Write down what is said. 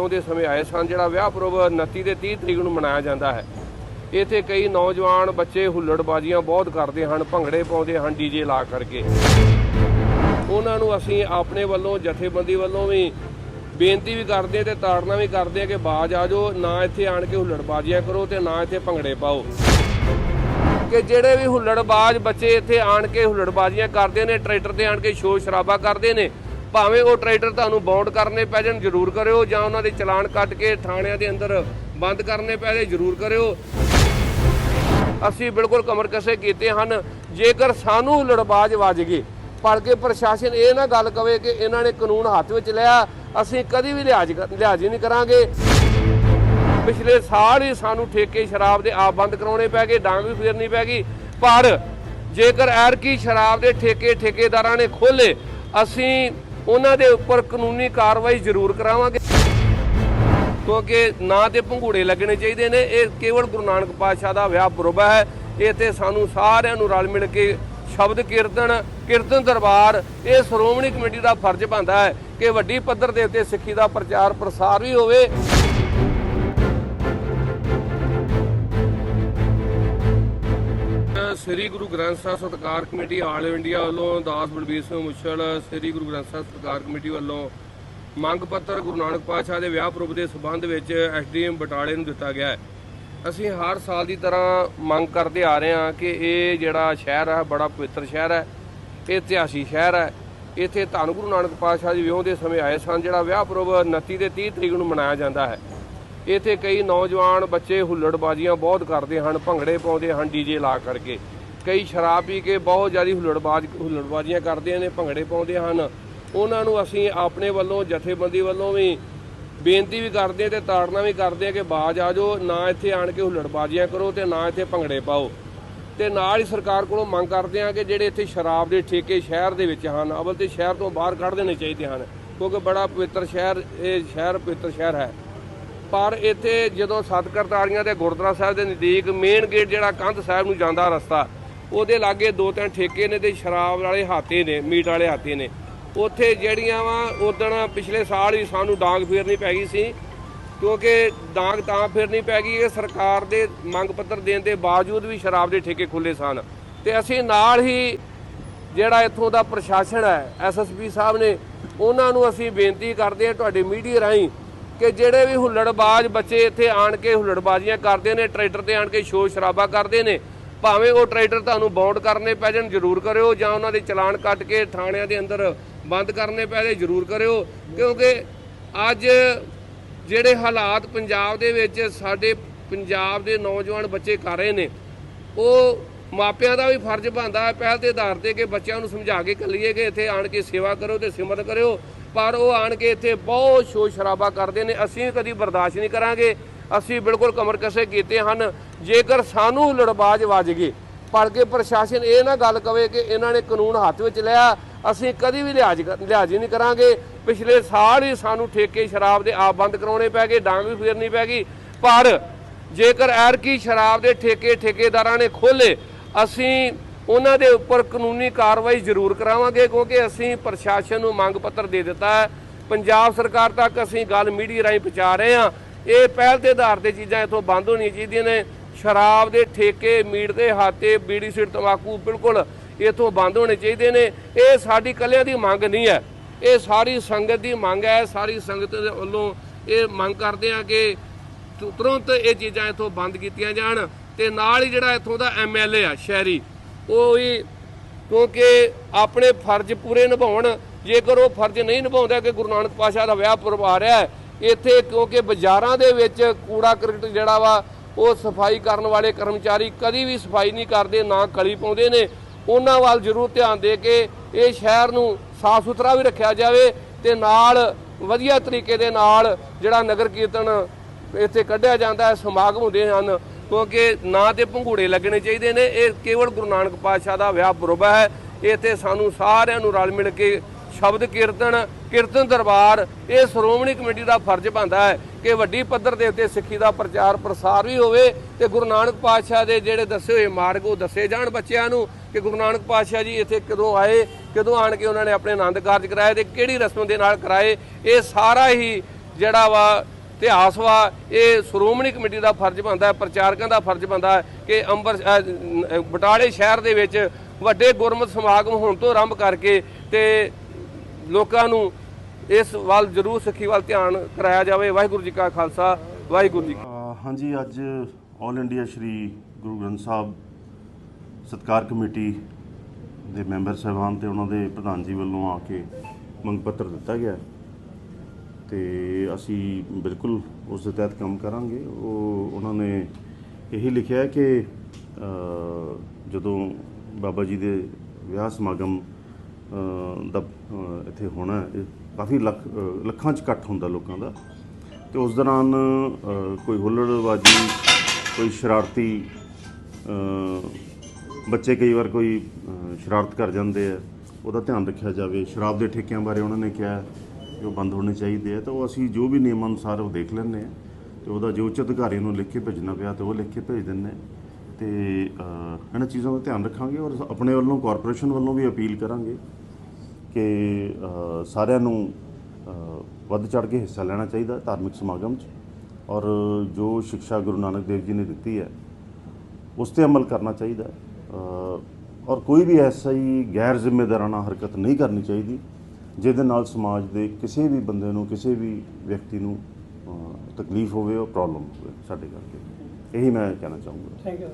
ਉਹਦੇ ਸਮੇਂ ਆਏ ਸਨ, ਜਿਹੜਾ ਵਿਆਹ ਪੁਰਬ 29 ਤੇ 30 ਤਰੀਕ ਨੂੰ ਮਨਾਇਆ ਜਾਂਦਾ ਹੈ। ਇੱਥੇ ਕਈ ਨੌਜਵਾਨ ਬੱਚੇ ਹੁੱਲੜਬਾਜ਼ੀਆਂ ਬਹੁਤ ਕਰਦੇ ਹਨ, ਭੰਗੜੇ ਪਾਉਂਦੇ ਹਨ ਡੀਜੇ ਲਾ ਕਰਕੇ। ਉਹਨਾਂ ਨੂੰ ਅਸੀਂ ਆਪਣੇ ਵੱਲੋਂ, ਜਥੇਬੰਦੀ ਵੱਲੋਂ ਵੀ ਬੇਨਤੀ ਵੀ ਕਰਦੇ ਤੇ ਤਾੜਨਾ ਵੀ ਕਰਦੇ ਆ ਕਿ ਬਾਜ ਆ ਜਾਓ, ਨਾ ਇੱਥੇ ਆਣ ਕੇ ਹੁੱਲੜਬਾਜ਼ੀਆਂ ਕਰੋ ਤੇ ਨਾ ਇੱਥੇ ਭੰਗੜੇ ਪਾਓ। ਕਿ ਜਿਹੜੇ ਵੀ ਹੁੱਲੜਬਾਜ਼ ਬੱਚੇ ਇੱਥੇ ਆਣ ਕੇ ਹੁੱਲੜਬਾਜ਼ੀਆਂ ਕਰਦੇ ਨੇ, ਟਰੈਕਟਰ ਤੇ ਆਣ ਕੇ ਸ਼ੋਰ ਸ਼ਰਾਬਾ ਕਰਦੇ ਨੇ ਭਾਵੇਂ ਉਹ ਟਰੈਕਟਰ ਤੁਹਾਨੂੰ ਬਾਉਂਡ ਕਰਨੇ ਪੈ ਜਾਣ, ਜ਼ਰੂਰ ਕਰਿਓ, ਜਾਂ ਉਹਨਾਂ ਦੇ ਚਲਾਨ ਕੱਟ ਕੇ ਥਾਣਿਆਂ ਦੇ ਅੰਦਰ ਬੰਦ ਕਰਨੇ ਪੈ ਜਾਣ, ਜ਼ਰੂਰ ਕਰਿਓ। ਅਸੀਂ ਬਿਲਕੁਲ ਕਮਰ ਕਸੇ ਕੀਤੇ ਹਨ। ਜੇਕਰ ਸਾਨੂੰ ਲੜਬਾਜ਼ ਵੱਜ ਗਏ ਪਰ ਕੇ ਪ੍ਰਸ਼ਾਸਨ ਇਹ ਨਾ ਗੱਲ ਕਵੇ ਕਿ ਇਹਨਾਂ ਨੇ ਕਾਨੂੰਨ ਹੱਥ ਵਿੱਚ ਲਿਆ, ਅਸੀਂ ਕਦੀ ਵੀ ਲਿਹਾਜ਼ ਕਰ- ਲਿਹਾਜ਼ ਨਹੀਂ ਕਰਾਂਗੇ। ਪਿਛਲੇ ਸਾਲ ਹੀ ਸਾਨੂੰ ਠੇਕੇ ਸ਼ਰਾਬ ਦੇ ਆਪ ਬੰਦ ਕਰਾਉਣੇ ਪੈ ਗਏ, ਡਾਂਗ ਵੀ ਫੇਰਨੀ ਪੈ ਗਈ। ਪਰ ਜੇਕਰ ਐਰਕੀ ਸ਼ਰਾਬ ਦੇ ਠੇਕੇ ਠੇਕੇਦਾਰਾਂ ਨੇ ਖੋਲੇ ਅਸੀਂ ਉਹਨਾਂ ਦੇ ਉੱਪਰ ਕਾਨੂੰਨੀ ਕਾਰਵਾਈ ਜ਼ਰੂਰ ਕਰਾਵਾਂਗੇ। ਕਿਉਂਕਿ ਨਾ ਤੇ ਭੰਗੂੜੇ ਲੱਗਣੇ ਚਾਹੀਦੇ ਨੇ, ਇਹ ਕੇਵਲ ਗੁਰੂ ਨਾਨਕ ਪਾਤਸ਼ਾਹ ਦਾ ਵਿਆਹ ਪੁਰਬ ਹੈ। ਇਹ ਤੇ ਸਾਨੂੰ ਸਾਰਿਆਂ ਨੂੰ ਰਲ ਮਿਲ ਕੇ ਸ਼ਬਦ ਕੀਰਤਨ ਕੀਰਤਨ ਦਰਬਾਰ, ਇਹ ਸ਼੍ਰੋਮਣੀ ਕਮੇਟੀ ਦਾ ਫਰਜ਼ ਬਣਦਾ ਹੈ ਕਿ ਵੱਡੀ ਪੱਧਰ ਦੇ ਉੱਤੇ ਸਿੱਖੀ ਦਾ ਪ੍ਰਚਾਰ ਪ੍ਰਸਾਰ ਵੀ ਹੋਵੇ। ਸ੍ਰੀ ਗੁਰੂ ਗ੍ਰੰਥ ਸਾਹਿਬ ਸਤਕਾਰ ਕਮੇਟੀ ਆਲ ਇੰਡੀਆ ਵੱਲੋਂ ਦਾਸ ਬਲਬੀਰ ਸਿੰਘ ਮੁਛਲ ਸ੍ਰੀ ਗੁਰੂ ਗ੍ਰੰਥ ਸਾਹਿਬ ਸਤਕਾਰ ਕਮੇਟੀ ਵੱਲੋਂ ਮੰਗ ਪੱਤਰ ਗੁਰੂ ਨਾਨਕ ਪਾਤਸ਼ਾਹ ਦੇ ਵਿਆਹ ਪੁਰਬ ਦੇ ਸਬੰਧ ਵਿੱਚ ਐਸਡੀਐਮ ਬਟਾਲੇ ਨੂੰ ਦਿੱਤਾ ਗਿਆ ਹੈ। ਅਸੀਂ ਹਰ ਸਾਲ ਦੀ ਤਰ੍ਹਾਂ ਮੰਗ ਕਰਦੇ ਆ ਰਹੇ ਹਾਂ ਕਿ ਇਹ ਜਿਹੜਾ ਸ਼ਹਿਰ ਹੈ, ਬੜਾ ਪਵਿੱਤਰ ਸ਼ਹਿਰ ਹੈ, ਇਹ ਇਤਿਹਾਸੀ ਸ਼ਹਿਰ ਹੈ। ਇੱਥੇ ਧੰਨ ਗੁਰੂ ਨਾਨਕ ਪਾਤਸ਼ਾਹ ਜੀ ਵਿਆਹ ਦੇ ਸਮੇਂ ਆਏ ਸਨ, ਜਿਹੜਾ ਵਿਆਹ ਪੁਰਬ 29 ਤੇ 30 ਤਰੀਕ ਨੂੰ ਮਨਾਇਆ ਜਾਂਦਾ ਹੈ। ਇੱਥੇ ਕਈ ਨੌਜਵਾਨ ਬੱਚੇ ਹੁੱਲੜਬਾਜ਼ੀਆਂ ਬਹੁਤ ਕਰਦੇ ਹਨ, ਭੰਗੜੇ ਪਾਉਂਦੇ ਹਨ ਡੀਜੇ ਲਾ ਕਰਕੇ। ਕਈ ਸ਼ਰਾਬ ਪੀ ਕੇ ਬਹੁਤ ਜ਼ਿਆਦਾ ਹੁੱਲੜਬਾਜ਼ ਹੁੱਲੜਬਾਜ਼ੀਆਂ ਕਰਦੇ ਨੇ, ਭੰਗੜੇ ਪਾਉਂਦੇ ਹਨ। ਉਹਨਾਂ ਨੂੰ ਅਸੀਂ ਆਪਣੇ ਵੱਲੋਂ, ਜਥੇਬੰਦੀ ਵੱਲੋਂ ਵੀ ਬੇਨਤੀ ਵੀ ਕਰਦੇ ਤੇ ਤਾੜਨਾ ਵੀ ਕਰਦੇ ਆ ਕਿ ਬਾਜ ਆ ਜਾਓ, ਨਾ ਇੱਥੇ ਆਣ ਕੇ ਹੁੱਲੜਬਾਜ਼ੀਆਂ ਕਰੋ ਤੇ ਨਾ ਇੱਥੇ ਭੰਗੜੇ ਪਾਓ। ਤੇ ਨਾਲ ਹੀ ਸਰਕਾਰ ਕੋਲੋਂ ਮੰਗ ਕਰਦੇ ਆ ਕਿ ਜਿਹੜੇ ਇੱਥੇ ਸ਼ਰਾਬ ਦੇ ਠੇਕੇ ਸ਼ਹਿਰ ਦੇ ਵਿੱਚ ਹਨ, ਅਵਲ ਤੇ ਸ਼ਹਿਰ ਤੋਂ ਬਾਹਰ ਕੱਢ ਦੇਣੇ ਚਾਹੀਦੇ ਹਨ, ਕਿਉਂਕਿ ਬੜਾ ਪਵਿੱਤਰ ਸ਼ਹਿਰ, ਇਹ ਸ਼ਹਿਰ ਪਵਿੱਤਰ ਸ਼ਹਿਰ ਹੈ। ਪਰ ਇੱਥੇ ਜਦੋਂ ਸੱਤ ਦੇ ਗੁਰਦੁਆਰਾ ਸਾਹਿਬ ਦੇ ਨਜ਼ਦੀਕ ਮੇਨ ਗੇਟ ਜਿਹੜਾ ਕੰਧ ਸਾਹਿਬ ਨੂੰ ਜਾਂਦਾ ਰਸਤਾ ਉਹਦੇ ਲਾਗੇ ਦੋ ਤਿੰਨ ਠੇਕੇ ਨੇ ਤੇ ਸ਼ਰਾਬ ਵਾਲੇ ਹਾਤੇ ਨੇ, ਮੀਟ ਵਾਲੇ ਹਾਤੇ ਨੇ। ਉੱਥੇ ਜਿਹੜੀਆਂ ਵਾ ਉਦਣ ਪਿਛਲੇ ਸਾਲ ਹੀ ਸਾਨੂੰ ਡਾਂਗ ਫੇਰਨੀ ਪੈ ਗਈ ਸੀ। ਕਿਉਂਕਿ ਡਾਂਗ ਤਾਂ ਫੇਰਨੀ ਪੈ ਗਈ ਇਹ ਸਰਕਾਰ ਦੇ ਮੰਗ ਪੱਤਰ ਦੇਣ ਦੇ ਬਾਵਜੂਦ ਵੀ ਸ਼ਰਾਬ ਦੇ ਠੇਕੇ ਖੁੱਲੇ ਸਨ। ਤੇ ਅਸੀਂ ਨਾਲ ਹੀ ਜਿਹੜਾ ਇੱਥੋਂ ਦਾ ਪ੍ਰਸ਼ਾਸਨ ਹੈ ਐਸਐਸਪੀ ਸਾਹਿਬ ਨੇ, ਉਹਨਾਂ ਨੂੰ ਅਸੀਂ ਬੇਨਤੀ ਕਰਦੇ ਹਾਂ ਤੁਹਾਡੇ ਮੀਡੀਆ ਰਾਹੀਂ ਕਿ ਜਿਹੜੇ ਵੀ ਹੁੱਲੜਬਾਜ਼ ਬੱਚੇ ਇੱਥੇ ਆਣ ਕੇ ਹੁੱਲੜਬਾਜ਼ੀਆਂ ਕਰਦੇ ਨੇ, ਟਰੈਕਟਰ ਤੇ ਆਣ ਕੇ ਸ਼ੋਰ ਸ਼ਰਾਬਾ ਕਰਦੇ ਨੇ ਭਾਵੇਂ ਉਹ ਟਰੈਕਟਰ ਤੁਹਾਨੂੰ ਬਾਉਂਡ ਕਰਨੇ ਪੈ ਜਾਣ, ਜ਼ਰੂਰ ਕਰਿਓ, ਜਾਂ ਉਹਨਾਂ ਦੇ ਚਲਾਨ ਕੱਟ ਕੇ ਥਾਣਿਆਂ ਦੇ ਅੰਦਰ ਬੰਦ ਕਰਨੇ ਪੈ ਜਾਣ, ਜ਼ਰੂਰ ਕਰਿਓ। ਕਿਉਂਕਿ ਅੱਜ ਜਿਹੜੇ ਹਾਲਾਤ ਪੰਜਾਬ ਦੇ ਵਿੱਚ ਸਾਡੇ ਪੰਜਾਬ ਦੇ ਨੌਜਵਾਨ ਬੱਚੇ ਕਰ ਰਹੇ ਨੇ, ਉਹ ਮਾਪਿਆਂ ਦਾ ਵੀ ਫਰਜ਼ ਬਣਦਾ ਹੈ, ਪਹਿਲ ਦੇ ਆਧਾਰ ਤੇ ਕਿ ਬੱਚਿਆਂ ਨੂੰ ਸਮਝਾ ਕੇ ਕੱਲੀਏ ਕਿ ਇੱਥੇ ਆਣ ਕੇ ਸੇਵਾ ਕਰੋ ਤੇ ਸਿਮਰਨ ਕਰਿਓ। ਪਰ ਉਹ ਆਣ ਕੇ ਇੱਥੇ ਬਹੁਤ ਸ਼ੋਰ ਸ਼ਰਾਬਾ ਕਰਦੇ ਨੇ, ਅਸੀਂ ਕਦੀ ਬਰਦਾਸ਼ਤ ਨਹੀਂ ਕਰਾਂਗੇ। ਅਸੀਂ ਬਿਲਕੁਲ ਕਮਰ ਕਸੇ ਕੀਤੇ ਹਨ, ਜੇਕਰ ਸਾਨੂੰ ਲੜਬਾਜ਼ ਵੱਜ ਗਏ ਪਰ ਕੇ ਪ੍ਰਸ਼ਾਸਨ ਇਹ ਨਾ ਗੱਲ ਕਵੇ ਕਿ ਇਹਨਾਂ ਨੇ ਕਾਨੂੰਨ ਹੱਥ ਵਿੱਚ ਲਿਆ, ਅਸੀਂ ਕਦੀ ਵੀ ਲਿਹਾਜ਼ ਕਰ- ਲਿਹਾਜ਼ ਨਹੀਂ ਕਰਾਂਗੇ। ਪਿਛਲੇ ਸਾਲ ਹੀ ਸਾਨੂੰ ਠੇਕੇ ਸ਼ਰਾਬ ਦੇ ਆਪ ਬੰਦ ਕਰਾਉਣੇ ਪੈ ਗਏ, ਡਾਂਗ ਵੀ ਫੇਰਨੀ ਪੈ ਗਈ। ਪਰ ਜੇਕਰ ਐਰਕੀ ਸ਼ਰਾਬ ਦੇ ਠੇਕੇ ਠੇਕੇਦਾਰਾਂ ਨੇ ਖੋਲੇ ਅਸੀਂ ਉਹਨਾਂ ਦੇ ਉੱਪਰ ਕਾਨੂੰਨੀ ਕਾਰਵਾਈ ਜ਼ਰੂਰ ਕਰਾਵਾਂਗੇ, ਕਿਉਂਕਿ ਅਸੀਂ ਪ੍ਰਸ਼ਾਸਨ ਨੂੰ ਮੰਗ ਪੱਤਰ ਦੇ ਦਿੱਤਾ ਹੈ। ਪੰਜਾਬ ਸਰਕਾਰ ਤੱਕ ਅਸੀਂ ਗੱਲ ਮੀਡੀਆ ਰਾਹੀਂ ਪਹੁੰਚਾ ਰਹੇ ਹਾਂ। ਇਹ ਪਹਿਲ ਦੇ ਆਧਾਰ ਤੇ ਚੀਜ਼ਾਂ ਇੱਥੋਂ ਬੰਦ ਹੋਣੀਆਂ ਚਾਹੀਦੀਆਂ ਨੇ। ਸ਼ਰਾਬ ਦੇ ਠੇਕੇ, ਮੀਟ ਦੇ ਹਾਤੇ, ਬੀੜੀ ਸਿਰ ਤਮਾਕੂ ਬਿਲਕੁਲ ਇੱਥੋਂ ਬੰਦ ਹੋਣੇ ਚਾਹੀਦੇ ਨੇ। ਇਹ ਸਾਡੀ ਕੱਲਿਆਂ ਦੀ ਮੰਗ ਨਹੀਂ ਹੈ। ਇਹ ਸਾਰੀ ਸੰਗਤ ਦੀ ਮੰਗ ਹੈ। ਸਾਰੀ ਸੰਗਤ ਦੇ ਵੱਲੋਂ ਇਹ ਮੰਗ ਕਰਦੇ ਆ ਕਿ ਤੁਰੰਤ ਇਹ ਚੀਜ਼ਾਂ ਇੱਥੋਂ ਬੰਦ ਕੀਤੀਆਂ ਜਾਣ ਤੇ ਨਾਲ ਹੀ ਜਿਹੜਾ ਇੱਥੋਂ ਦਾ ਐਮਐਲਏ ਆ, ਸ਼ਹਿਰੀ, ਉਹ ਹੀ ਕਿਉਂਕਿ ਆਪਣੇ ਫਰਜ਼ ਪੂਰੇ ਨਿਭਾਉਣ। ਜੇਕਰ ਉਹ ਫਰਜ਼ ਨਹੀਂ ਨਿਭਾਉਂਦਾ ਕਿ ਗੁਰੂ ਨਾਨਕ ਪਾਤਸ਼ਾਹ ਦਾ ਵਿਆਹ ਪੁਰਬ ਰਿਹਾ ਹੈ ਇੱਥੇ ਕਿਉਂਕਿ ਬਾਜ਼ਾਰਾਂ ਦੇ ਵਿੱਚ ਕੂੜਾ ਕਰਕਟ ਜਿਹੜਾ ਵਾ, ਉਹ ਸਫ਼ਾਈ ਕਰਨ ਵਾਲੇ ਕਰਮਚਾਰੀ ਕਦੀ ਵੀ ਸਫ਼ਾਈ ਨਹੀਂ ਕਰਦੇ, ਨਾ ਕਲੀ ਪਾਉਂਦੇ ਨੇ। ਉਹਨਾਂ ਵੱਲ ਜ਼ਰੂਰ ਧਿਆਨ ਦੇ ਕੇ ਇਹ ਸ਼ਹਿਰ ਨੂੰ ਸਾਫ਼ ਸੁਥਰਾ ਵੀ ਰੱਖਿਆ ਜਾਵੇ ਤੇ ਨਾਲ ਵਧੀਆ ਤਰੀਕੇ ਦੇ ਨਾਲ ਜਿਹੜਾ ਨਗਰ ਕੀਰਤਨ ਇੱਥੇ ਕੱਢਿਆ ਜਾਂਦਾ ਹੈ, ਸਮਾਗਮ ਹੁੰਦੇ ਹਨ। ਕਿਉਂਕਿ ਨਾ ਤੇ ਭੰਗੂੜੇ ਲੱਗਣੇ ਚਾਹੀਦੇ ਨੇ, ਇਹ ਕੇਵਲ ਗੁਰੂ ਨਾਨਕ ਪਾਤਸ਼ਾਹ ਦਾ ਵਿਆਹ ਪੁਰਬ ਹੈ। ਇੱਥੇ ਸਾਨੂੰ ਸਾਰਿਆਂ ਨੂੰ ਰਲ ਮਿਲ ਕੇ ਸ਼ਬਦ ਕੀਰਤਨ ਕੀਰਤਨ ਦਰਬਾਰ, ਇਹ ਸ਼੍ਰੋਮਣੀ ਕਮੇਟੀ ਦਾ ਫਰਜ਼ ਬਣਦਾ ਹੈ ਕਿ ਵੱਡੀ ਪੱਧਰ ਦੇ ਉੱਤੇ ਸਿੱਖੀ ਦਾ ਪ੍ਰਚਾਰ ਪ੍ਰਸਾਰ ਵੀ ਹੋਵੇ ਤੇ ਗੁਰੂ ਨਾਨਕ ਪਾਤਸ਼ਾਹ ਦੇ ਜਿਹੜੇ ਦੱਸੇ ਹੋਏ ਮਾਰਗ ਉਹ ਦੱਸੇ ਜਾਣ ਬੱਚਿਆਂ ਨੂੰ ਕਿ ਗੁਰੂ ਨਾਨਕ ਪਾਤਸ਼ਾਹ ਜੀ ਇੱਥੇ ਕਦੋਂ ਆਏ, ਕਦੋਂ ਆਣ ਕੇ ਉਹਨਾਂ ਨੇ ਆਪਣੇ ਆਨੰਦ ਕਾਰਜ ਕਰਾਏ ਤੇ ਕਿਹੜੀ ਰਸਮ ਦੇ ਨਾਲ ਕਰਾਏ, ਇਹ ਸਾਰਾ ਹੀ ਜਿਹੜਾ ਵਾ ਇਤਿਹਾਸ ਵਾ, ਇਹ ਸ਼੍ਰੋਮਣੀ ਕਮੇਟੀ ਦਾ ਫਰਜ਼ ਬਣਦਾ ਹੈ, ਪ੍ਰਚਾਰਕਾਂ ਦਾ ਫਰਜ਼ ਬਣਦਾ ਹੈ ਕਿ ਅੰਬਰ ਬਟਾਲੇ ਸ਼ਹਿਰ ਦੇ ਵਿੱਚ ਵੱਡੇ ਗੁਰਮਤਿ ਸਮਾਗਮ ਹੋਣ ਤੋਂ ਆਰੰਭ ਕਰਕੇ ਤੇ ਲੋਕਾਂ ਨੂੰ ਇਸ ਵੱਲ ਜ਼ਰੂਰ ਸਿੱਖੀ ਵੱਲ ਧਿਆਨ ਕਰਾਇਆ ਜਾਵੇ। ਵਾਹਿਗੁਰੂ ਜੀ ਕਾ ਖਾਲਸਾ, ਵਾਹਿਗੁਰੂ ਜੀ ਹਾਂਜੀ, ਅੱਜ ਆਲ ਇੰਡੀਆ ਸ਼੍ਰੀ ਗੁਰੂ ਗ੍ਰੰਥ ਸਾਹਿਬ ਸਤਕਾਰ ਕਮੇਟੀ ਦੇ ਮੈਂਬਰ ਸਾਹਿਬਾਨ ਤੇ ਉਹਨਾਂ ਦੇ ਪ੍ਰਧਾਨ ਜੀ ਵੱਲੋਂ ਆ ਕੇ ਮੰਗ ਪੱਤਰ ਦਿੱਤਾ ਗਿਆ। ਤੇ ਅਸੀਂ ਬਿਲਕੁਲ ਉਸ ਦੇ ਤਹਿਤ ਕੰਮ ਕਰਾਂਗੇ। ਉਹ, ਉਹਨਾਂ ਨੇ ਇਹੀ ਲਿਖਿਆ ਕਿ ਜਦੋਂ ਬਾਬਾ ਜੀ ਦੇ ਵਿਆਹ ਸਮਾਗਮ ਦਾ ਇੱਥੇ ਹੋਣਾ ਇਹ ਕਾਫੀ ਲੱਖ ਲੱਖਾਂ ਚ ਇਕੱਠ ਹੁੰਦਾ ਲੋਕਾਂ ਦਾ। ਤੇ ਉਸ ਦੌਰਾਨ ਕੋਈ ਹੁੱਲੜਬਾਜੀ, ਕੋਈ ਸ਼ਰਾਰਤੀ ਬੱਚੇ ਕਈ ਵਾਰ ਕੋਈ ਸ਼ਰਾਰਤ ਕਰ ਜਾਂਦੇ ਆ। ਉਹਦਾ ਧਿਆਨ ਰੱਖਿਆ ਜਾਵੇ। ਸ਼ਰਾਬ ਦੇ ਠੇਕਿਆਂ ਬਾਰੇ ਉਹਨਾਂ ਨੇ ਕਿਹਾ ਕਿ ਉਹ ਬੰਦ ਹੋਣੇ ਚਾਹੀਦੇ ਆ। ਤਾਂ ਉਹ ਅਸੀਂ ਜੋ ਵੀ ਨਿਯਮ ਅਨੁਸਾਰ ਉਹ ਦੇਖ ਲੈਂਦੇ ਆ। ਤੇ ਉਹਦਾ ਜੋ ਉੱਚ ਅਧਿਕਾਰੀ ਨੂੰ ਲਿਖ ਕੇ ਭੇਜਣਾ ਪਿਆ, ਤੇ ਉਹ ਲਿਖ ਕੇ ਭੇਜ ਦਿੰਦੇ ਆ। ਤੇ ਇਹਨਾਂ ਚੀਜ਼ਾਂ ਦਾ ਧਿਆਨ ਰੱਖਾਂਗੇ ਔਰ ਆਪਣੇ ਵੱਲੋਂ ਕਾਰਪੋਰੇਸ਼ਨ ਵੱਲੋਂ ਵੀ ਅਪੀਲ ਕਰਾਂਗੇ। ਕਿ ਸਾਰਿਆਂ ਨੂੰ ਵੱਧ ਚੜ ਕੇ ਹਿੱਸਾ ਲੈਣਾ ਚਾਹੀਦਾ ਧਾਰਮਿਕ ਸਮਾਗਮ 'ਚ। ਔਰ ਜੋ ਸਿੱਖਿਆ ਗੁਰੂ ਨਾਨਕ ਦੇਵ ਜੀ ਨੇ ਦਿੱਤੀ ਹੈ, ਉਸ ਤੇ ਅਮਲ ਕਰਨਾ ਚਾਹੀਦਾ ਔਰ ਕੋਈ ਵੀ ਐਸਾ ਹੀ ਗੈਰ ਜ਼ਿੰਮੇਦਾਰਾਨਾ ਹਰਕਤ ਨਹੀਂ ਕਰਨੀ ਚਾਹੀਦੀ, ਜਿਹਦੇ ਨਾਲ ਸਮਾਜ ਦੇ ਕਿਸੇ ਵੀ ਬੰਦੇ ਨੂੰ, ਕਿਸੇ ਵੀ ਵਿਅਕਤੀ ਨੂੰ ਤਕਲੀਫ ਹੋਵੇ ਔਰ ਪ੍ਰੋਬਲਮ ਹੋਵੇ ਸਾਡੇ ਕਰਕੇ। ਇਹੀ ਮੈਂ ਕਹਿਣਾ ਚਾਹੂੰਗਾ। Thank you